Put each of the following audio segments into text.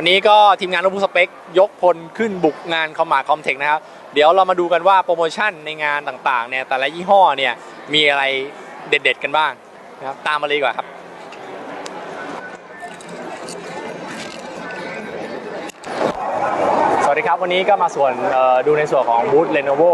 วันนี้ก็ทีมงานรถบุสเปค ยกพลขึ้นบุกงานคอมมาคอมเทคนะครับ เดี๋ยวเรามาดูกันว่าโปรโมชั่นในงานต่างๆเนี่ยแต่ละยี่ห้อเนี่ยมีอะไรเด็ดๆกันบ้างนะครับตามมาเลยดีกว่าครับ วัสดีครับ วันนี้ก็มาส่วนดูในส่วนของบูธ Lenovo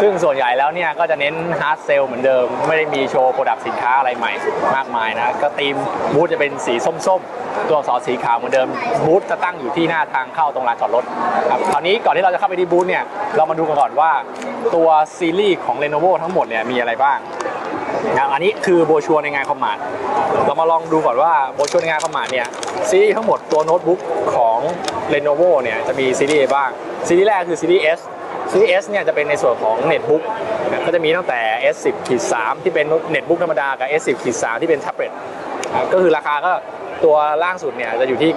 ซึ่งส่วนใหญ่แล้วเนี่ยก็จะเน้นฮาร์ดเซลเหมือนเดิม ไม่ได้มีโชว์โปรดักต์สินค้าอะไรใหม่มากมายนะ ก็ธีมบูธจะเป็นสีส้มๆ ตัวอักษรสีขาวเหมือนเดิม บูธจะตั้งอยู่ที่หน้าทางเข้าตรงลานจอดรถครับคราวนี้ก่อนที่เราจะเข้าไปที่บูธเนี่ยเรามาดูกันก่อนว่าตัวซีรีส์ของ Lenovo ทั้งหมดเนี่ยมีอะไรบ้าง นะครับอันนี้คือโบชัวในงานคอมมานด์เรามาลองดูก่อนว่าโบชัวในงานคอมมานด์เนี่ยซีรีส์ทั้งหมดตัวโน้ตบุ๊กของ Lenovo เนี่ยจะมีซีรีส์อะไรบ้างซีรีส์แรกคือซีรีส์ S ซีรีส์ S เนี่ยจะเป็นในส่วนของเน็ตบุ๊กก็จะมีตั้งแต่ S10 ขีด3ที่เป็นเน็ตบุ๊กธรรมดากับ S10 ขีด3ที่เป็นแท็บเล็ตก็คือราคาก็ตัวล่างสุดเนี่ยจะอยู่ที่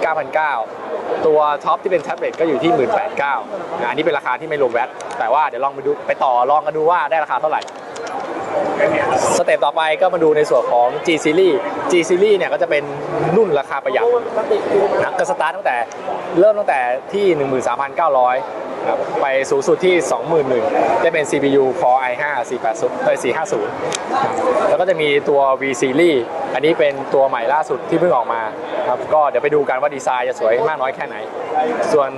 9,900 ตัวท็อปที่เป็นแท็บเล็ตก็อยู่ที่ 18,900นะอันนี้เป็นราคาที่ไม่รวมแวตแต่ว่าเดี๋ยวลองไปดูไปต่อลองกันดูว่าได้ราคาเท่าไหร่ สเต็ปต่อไปก็มาดูในส่วนของ G Series G Series เนี่ยก็จะเป็นรุ่นราคาประหยัดนะก็สตาร์ทตั้งแต่เริ่มตั้งแต่ที่ 13,900ครับไปสูงสุดที่ 21,000ได้เป็น CPU Core i5 480เอ้ย450 แล้วก็จะมีตัว V Series อันนี้เป็นตัวใหม่ล่าสุดที่เพิ่งออกมาครับก็เดี๋ยวไปดูกันว่าดีไซน์จะสวยมากน้อยแค่ไหน ส่วน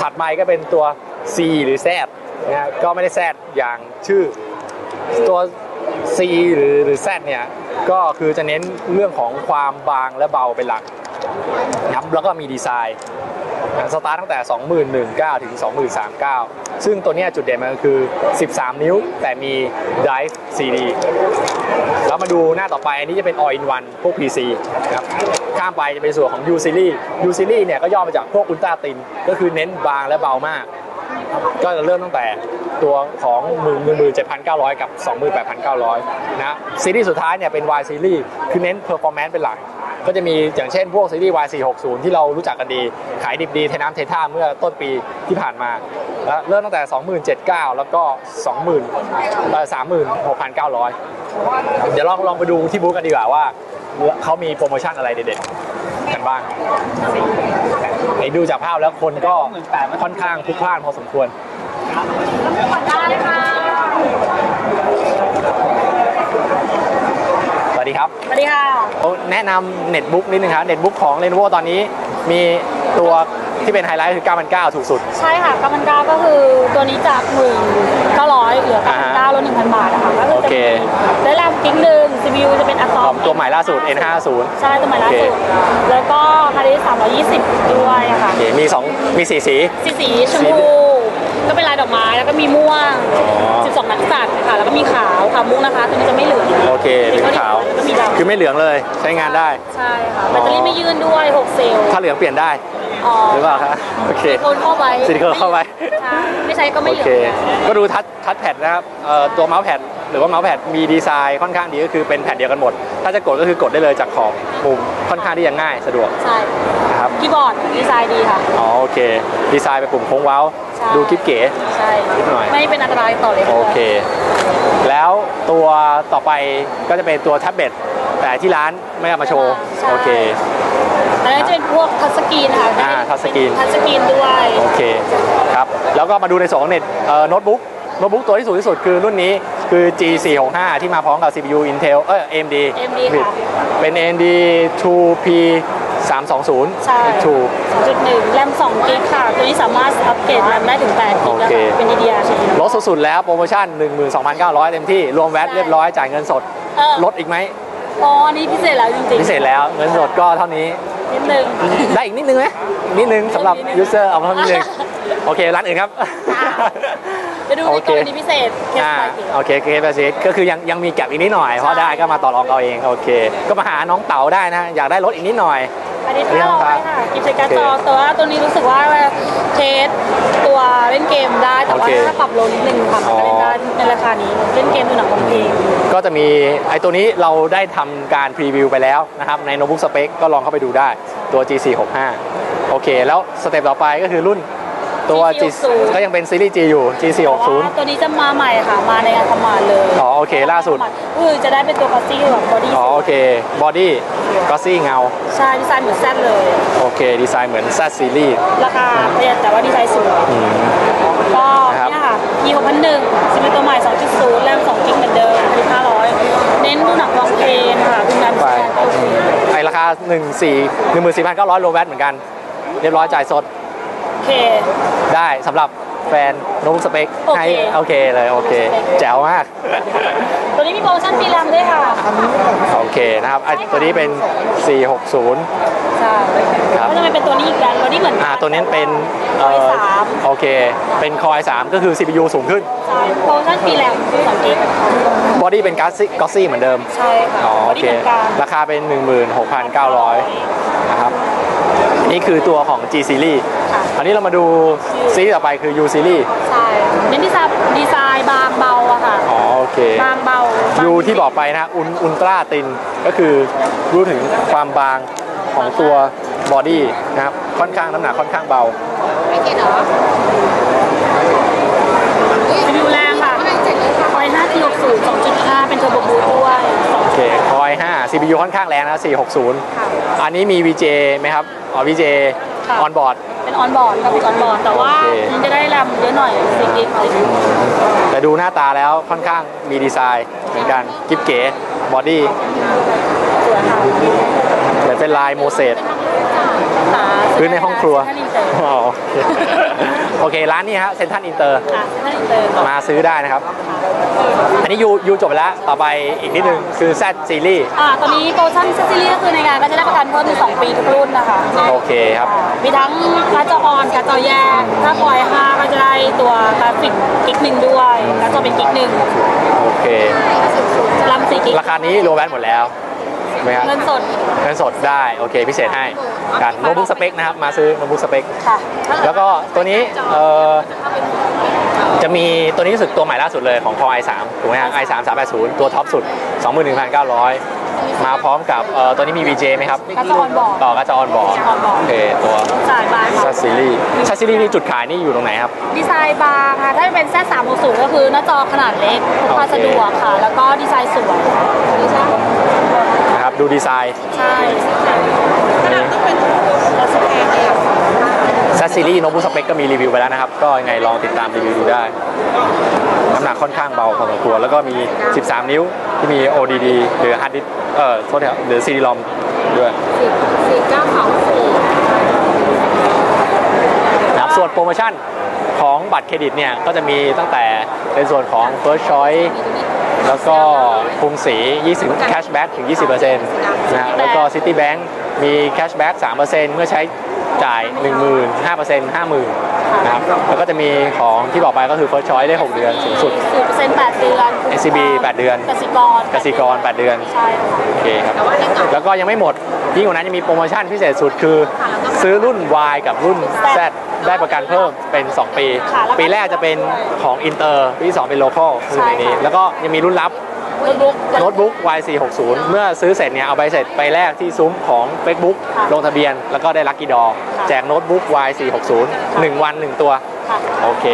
ถัดไปก็เป็นตัว C หรือ Z นะฮะก็ไม่ได้ Z อย่างชื่อ ตัว C หรือหรือ Z เนี่ย ก็คือจะเน้นเรื่องของความบางและเบาเป็นหลักนะครับแล้วก็มีดีไซน์สตาร์ทตั้งแต่ 2019 ถึง 2039 ซึ่งตัวนี้จุดเด่นมันก็คือ 13 นิ้ว แต่มี Drive CD แล้วมาดูหน้าต่อไป อันนี้จะเป็น All in One พวก PC นะครับข้ามไปจะเป็นส่วนของ U Series U Series เนี่ยก็ย่อมาจากพวก Ultra Thin ก็คือเน้นบางและเบามาก ก็จะเริ่มตั้งแต่ตัวของ 17,900 กับ 28,900 นะซีรีส์สุดท้ายเนี่ยเป็น Y Series คือเน้น performance เป็นหลัก ก็จะมีอย่างเช่นพวกซีรีส์ Y460 ที่เรารู้จักกันดี ขายดิบดีเทน้ำเทท่าเมื่อต้นปีที่ผ่านมาแล้วเริ่มตั้งแต่ 2079 แล้วก็ 20,000เอ่อ36,900 เดี๋ยวลองลองไปดูที่บูธกันดีกว่าว่าเขามีโปรโมชั่นอะไรเด็ดๆกันบ้างไอ้ดูจากภาพแล้วคนก็ค่อนข้างพลุกพล่านพอสมควรได้ค่ะ วัสดีครับ สวัสดีค่ะแนะนำเน็ตบุ๊กนิดนึงครับเน็ตบุ๊กของ Lenovo ตอนนี้มีตัวที่เป็นไฮไลท์คือ 9,900 ถูกสุด ใช่ค่ะกำมันดาก็คือตัวนี้จากหมื่นเก้าร้อยเหลืออ่าเก้าฮะเก้าลดหนึ่งพันบาทอะค่ะก็คือโอเคจะมีได้แรมกิ๊กหนึ่ง CPU จะเป็นอะตอมตัวใหม่ล่าสุด N50 ใช่ ตัวใหม่ล่าสุดโอเคแล้วก็ฮาร์ดดิสสามร้อยยี่สิบด้วยอะค่ะโอเคมี 2 มี 4 สี สีสีชมสีพู ก็เป็นลายดอกไม้แล้วก็มีม่วงอ๋อ12 นักสัตว์ค่ะแล้วก็มีขาวขาวมุกนะคะตัวนี้จะไม่เหลืองโอเคเหลืองขาว แล้วก็มีดำคือไม่เหลืองเลยใช้งานได้ ใช่ค่ะแบตเตอรี่ไม่ยืนด้วย 6 เซลล์ถ้าเหลืองเปลี่ยนได้ อ๋อหรือเปล่าครับโอเค ซิลิโคนเข้าไปซิลิโคนเข้าไปใช่ไม่ใช้ก็ไม่โอเหลืเคองก็ดูทัชทัชแพดนะครับเอ่อตัวเมาส์แพด หรือว่าเมาส์แพดมีดีไซน์ค่อนข้างดีก็คือเป็นแผ่นเดียวกันหมด ถ้าจะกดก็คือกดได้เลยจากขอบมุมค่อนข้างที่จะง่ายสะดวกใช่นะครับคีย์บอร์ดดีไซน์ดีค่ะ อ๋อโอเค ดีไซน์เป็นปุ่มโค้งเว้า ใช่ ดูกิ๊บเก๋ ใช่นิดหน่อย ไม่เป็นอันตรายต่อเลยโอเค แล้วตัวต่อไปก็จะเป็นตัวแท็บเล็ตแต่ที่ร้านไม่เอามาโชว์ โอเค อันนี้นจะเป็นพวกทัชสกรีนค่ะอ่าทัชสกรีน ทัชสกรีนด้วยโอเคครับ แล้วก็มาดูในส่วนของเน็ตเอ่อโน้ตบุ๊กโน้ตบุ๊กตัวที่สูงที่สุดคือรุ่นนี้ คือ G465 ที่มาพร้อมกับ CPU Intel เออ AMD เอ็มดีค่ะ เป็น AMD 2P 320 ใช่2 2.1 แรม2กิกค่ะ ตัวนี้สามารถอัปเกรดแรมได้ถึง8กิกแล้วโอเค ค่ะเป็น DDR ใช่ไหม ลดสุดๆแล้วโปรโมชั่น 12,900 เต็มที่ รวมแวตเรียบร้อยจ่ายเงินสด เออ ลดอีกไหมอ๋ออันนี้พิเศษแล้วจริงๆพิเศษแล้วเงินสดก็เท่านี้ นิดนึง ได้อีกนิดนึงไหมอีกนิดนึงสำหรับนิดนึงยูเซอร์เอามาเท่านิดนึง โอเคร้านอื่นครับจะดูในโอกเครณีพิเศษเคสอ่าไปเกตโอเคเคสเก็คือยังยังมีแก็บอีกนิดหน่อยเพราะได้ก็มาต่อรองเอาเองโอเค ก็มาหาน้องเต๋าได้นะอยากได้รถอีกนิดหน่อยอันนี้เรียถ้าบลองครัได้บค่ะกิฟต์การ์ดจอโอเคแต่ว่าตัวนี้รู้สึกว่าเทสตัวเล่นเกมได้แต่ว่าโอเคถ้าปรับลงนิดนึงค่ะมันก็เล่นได้ในราคานี้เล่นเกมดูหนังฟังเพลงก็จะมีไอ้ตัวนี้เราได้ทำการพรีวิวไปแล้วนะครับในโน้ตบุ๊กสเปคก็ลองเข้าไปดูได้ตัว G465 โอเค แล้วสเต็ปต่อไปก็คือรุ่น ตัว G G40 ก็ยังเป็นซีรีส์ G อยู่ G 4 6 0 ตัวนี้จะมาใหม่ค่ะ มาในงานคอมมานด์เลยอ๋อโอเคล่าสุดคือจะได้เป็นตัวคอสซี่แบบบอดี้อ๋อโอเคบอดี้ก็ซี่เงา ใช่ดีไซน์เหมือนแซดเลย โอเค ดีไซน์เหมือน Z ซีรีส์ราคาประหยัดแต่ว่าดีไซน์สวยอืมก็นะครับเนี่ยค่ะ P 6 0 1จะเป็นตัวใหม่ 2.0 แรม2กิกเหมือนเดิมพันห้าร้อยเน้นดูหนังวางเพลงค่ะคุณนันไปไอราคา1 4 14,900โลแวตเหมือนกัน เรียบร้อยจ่ายสดโอ เค ได้สำหรับแฟนโน้ตบุ๊กสเปคโอเค ให้โอเคเลยโอเค แจ๋วมาก ตัวนี้มีโปรโมชั่นฟรีแรมด้วยค่ะโอเคนะครับไอตัวนี้เป็น 460 ใช่ครับก็จะเป็นตัวนี้อีกกันตัวนี้เหมือนอ่าตัวนี้เป็น Core i3 โอเค เป็น Core i3 ก็คือ CPU สูงขึ้น ใช่โปรโมชั่นฟรีแรมคือ2กิกบอดี้เป็นกัสซี่กัสซี่เหมือนเดิม ใช่ค่ะอ๋อตัโอวนี้เค เหมือนกันราคาเป็น 16,900 นะครับ นี่คือตัวของ G Series ค่ะ อันนี้เรามาดูซีรีส์ต่อไปคือ U Series ใช่เน้นดีไซน์ดีไซน์บางเบาอะค่ะอ๋อโอเค บางเบาบาง U ที่บอกไปนะฮะอุลอุลตราตินก็คือรู้ถึงความบางของตัวบอดี้นะครับ ค่อนข้างน้ำหนักค่อนข้างเบา ไม่เก็ตเหรอรีวิวแรงค่ะไฟ5 T 6 0 2.5 เป็นเทอร์โบบูทด้วยโอเค Core i5 CPU ค่อนข้างแรงนะ 460 ค่ะ อันนี้มี VJ ไหมครับ อ๋อ VJ ค่ะ ออนบอร์ดเป็นออนบอร์ดกับออนบอร์ดแต่ว่าโอเค มันจะได้แรมเยอะหน่อย4กิกแต่ดูหน้าตาแล้วค่อนข้างมีดีไซน์เหมือนกัน กิ๊บเก๋บอดี้ สวยค่ะ เหมือนเป็นลายโมเสสขาพื้นในห้องครัวเซ็นทรัลอินเตอร์อ๋อโอเคโอเค ร้านนี้ฮะเซนทันอินเตอร์ค่ะเซ็นทรัลอินเตอร์มาซื้อได้นะครับ อันนี้ยูยูจบไปแล้ว ต่อไปอีกนิดนึง คือ Z Series อ่าตอนนี้โปรโมชั่นเซซีรีส์ก็คือในงานก็จะได้ประกันเพิ่มเป็น2ปีทุกรุ่นนะคะ โอเคครับ มีทั้งการ์ดจอออนการ์ดจอแยก ถ้าปล่อย5ก็จะได้ตัวกราฟิกกิกหนึ่งด้วยการ์ดจอเป็นกิกหนึ่งโอเคแรม4กิกราคานี้รวมแบนหมดแล้ว ไหมครับเงินสดเงินสดได้โอเคพิเศษให้กันโน้ตบุ๊กสเปคนะครับมาซื้อโน้ตบุ๊กสเปคค่ะแล้วก็ตัวนี้เอ่อจะมีตัวนี้รู้สึกตัวใหม่ล่าสุดเลยของ Core i3 ถูกไหมฮะ i3 380 ตัวท็อปสุด 21,900 มาพร้อมกับเอ่อตัวนี้มี VJ ไหมครับการ์ดจอออนบอร์ดต่อก็จะออนบอร์ด on board โอเคตัวจ่ายบางซัค่ะสซีรีส์ซัสซีรีส์นี่จุดขายนี่อยู่ตรงไหนครับ ดีไซน์บางค่ะ ถ้าเป็น Z360 ก็คือหน้าจอขนาดเล็กพกพาโอเคสะดวกค่ะ แล้วก็ดีไซน์สวยนะครับ ดูดีไซน์ใช่นี่แล้วสวยเลยอะซัสซีรีส์โน้ตบุ๊กสเปคก็มีรีวิวไปแล้วนะครับ ก็ยังไงลองติดตามรีวิวดูได้ น้ำหนักค่อนข้างเบาพอสมควรแล้วก็มี 13 นิ้วที่มี ODD หรือ hard disk เอ่อโทษทีครับหรือ CD-ROM ด้วยสี่สี่เก้าสองสี่นะครับส่วนโปรโมชั่นของบัตรเครดิตเนี่ย ก็จะมีตั้งแต่ในส่วนของ First Choice แล้วก็กรุงศรี20 cashback ถึง 20%นะฮะแล้วก็ Citibank มี cashback 3%เมื่อใช้จ่าย 10,000 5% 50,000นะครับแล้วก็จะมีของที่บอกไปก็คือ First Choice ได้ 6 เดือนสูงสุดศูนย์เปอร์เซ็นต์แปดเดือน SCB 8 เดือนกสิกรกสิกร 8 เดือน ใช่ค่ะโอเคครับ แล้วก็ยังไม่หมด ยิ่งกว่านั้นยังมีโปรโมชั่นพิเศษสุดคือ ซื้อรุ่น Y กับรุ่น Z ได้ประกันเพิ่มเป็น 2 ปีปีแรกจะเป็นของอินเตอร์ปีที่2เป็นโลคอลคือในนี้แล้วก็ยังมีรุ่นลับ โน้ตบุ๊ก โน้ตบุ๊ก Y460 เมื่อซื้อเสร็จเนี่ย เอาใบเสร็จไปแลกที่ซุ้มของ Facebook ลงทะเบียนแล้วก็ได้ลัคกี้ดอแจกโน้ตบุ๊ก Y460 1วัน 1 ตัว ค่ะ โอเค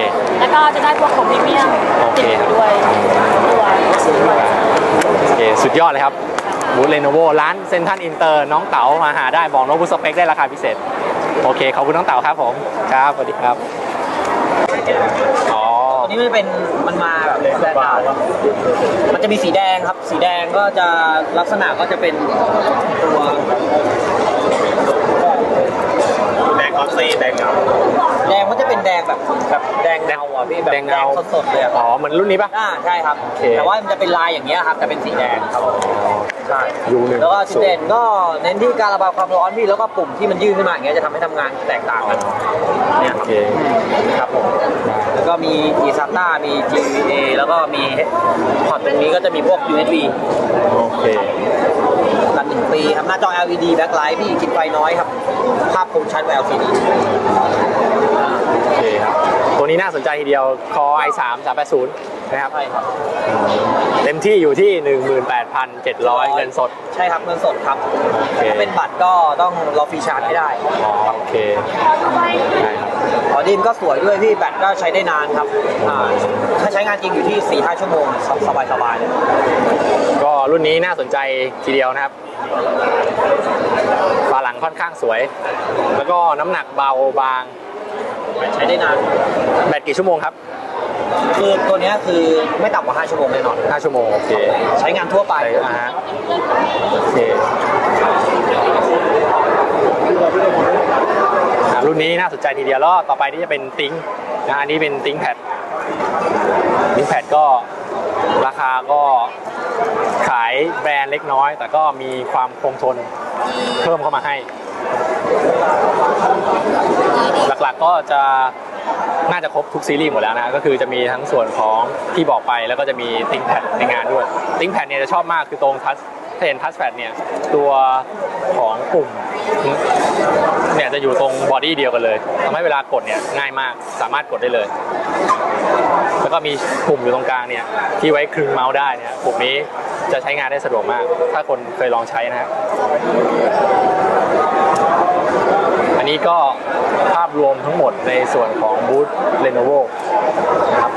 แล้วก็จะได้พวกของพรีเมียมโอเค ติดอยู่ด้วยตัว โอเค สุดยอดเลยครับ บูธเลโนโวร้านเซนทันอินเตอร์น้องเต๋ามาหาได้บอกโน้ตบุ๊กสเปคได้ราคาพิเศษ โอเค ขอบคุณน้องเต๋าครับผมครับสวัสดีครับอ๋อตัวนี้มันเป็นมันมาแบบแบรนด์ดาวครับมันจะมีสีแดงครับ สีแดงก็จะลักษณะก็จะเป็นตัวแดงคอสซี่แดงเงาแดงมันจะเป็นแดงแบบแบบแดงเงาอะพี่แบบแดงเงาสดๆเลยอะอ๋อเหมือนรุ่นนี้ปะอ่าใช่ครับโอเคแต่ว่ามันจะเป็นลายอย่างเงี้ยครับแต่เป็นสีแดงครับ ใช่ยูหนึ่งแล้วก็จุดเด่นก็เน้นที่การระบายความร้อนพี่แล้วก็ปุ่มที่มันยื่นขึ้นมาอย่างเงี้ยจะทำให้ทำงานแตกต่างกันเนี่ยโอครับเคครับผมแล้วก็มี eSATA มี GVA แล้วก็มีพอร์ตตรงนี้ก็จะมีพวก USB โอเคกันหนึ่งปีครับหน้าจอ LED backlight พี่กินไฟน้อยครับ ภาพคมชัดกว่า LCD โอเคครับ ตัวนี้น่าสนใจทีเดียว Core i3 380 นะครับใช่ครับ เต็มที่อยู่ที่ 18,700 เงินสด ใช่ครับเงินสดครับโอเคถ้าเป็นบัตรก็ต้องรอฟรีชาร์จให้ได้อ๋อโอเคได้ครับออดินก็สวยด้วยพี่แบตก็ใช้ได้นานครับอ่าถ้าใช้งานจริงอยู่ที่ 4-5 ชั่วโมงสบายสบายๆเลยก็รุ่นนี้น่าสนใจทีเดียวนะครับฝาหลังค่อนข้างสวย แล้วก็น้ำหนักเบาบางแบตใช้ได้นาน แบตกี่ชั่วโมงครับ คือตัวเนี้ยคือไม่ต่ำกว่า 5 ชั่วโมงแน่นอน 5 ชั่วโมง โอเคใช้งานทั่วไป ไปอ่าฮะโอเคอะรุ่นนี้น่าสนใจทีเดียวแล้วต่อไปนี่จะเป็นติ้งนะอันนี้เป็นติ้งแพดติ้งแพดก็ราคาก็ขายแบรนด์เล็กน้อย แต่ก็มีความคงทนเพิ่มเข้ามาให้ หลักๆก็จะ น่าจะครบทุกซีรีส์หมดแล้วนะ ก็คือจะมีทั้งส่วนของที่บอกไปแล้วก็จะมีติ้งแพดในงานด้วย ติ้งแพดเนี่ยจะชอบมากคือตรงทัชถ้าเห็นทัชแพดเนี่ยตัวของปุ่มเนี่ยจะอยู่ตรงบอดี้เดียวกันเลยทำให้เวลากดเนี่ยง่ายมากสามารถกดได้เลย แล้วก็มีปุ่มอยู่ตรงกลางเนี่ยที่ไว้คลึงเมาส์ได้เนี่ยปุ่มนี้จะใช้งานได้สะดวกมาก ถ้าคนเคยลองใช้นะฮะอันนี้ก็ ภาพรวมทั้งหมดในส่วนของบูธ Lenovo นะครับ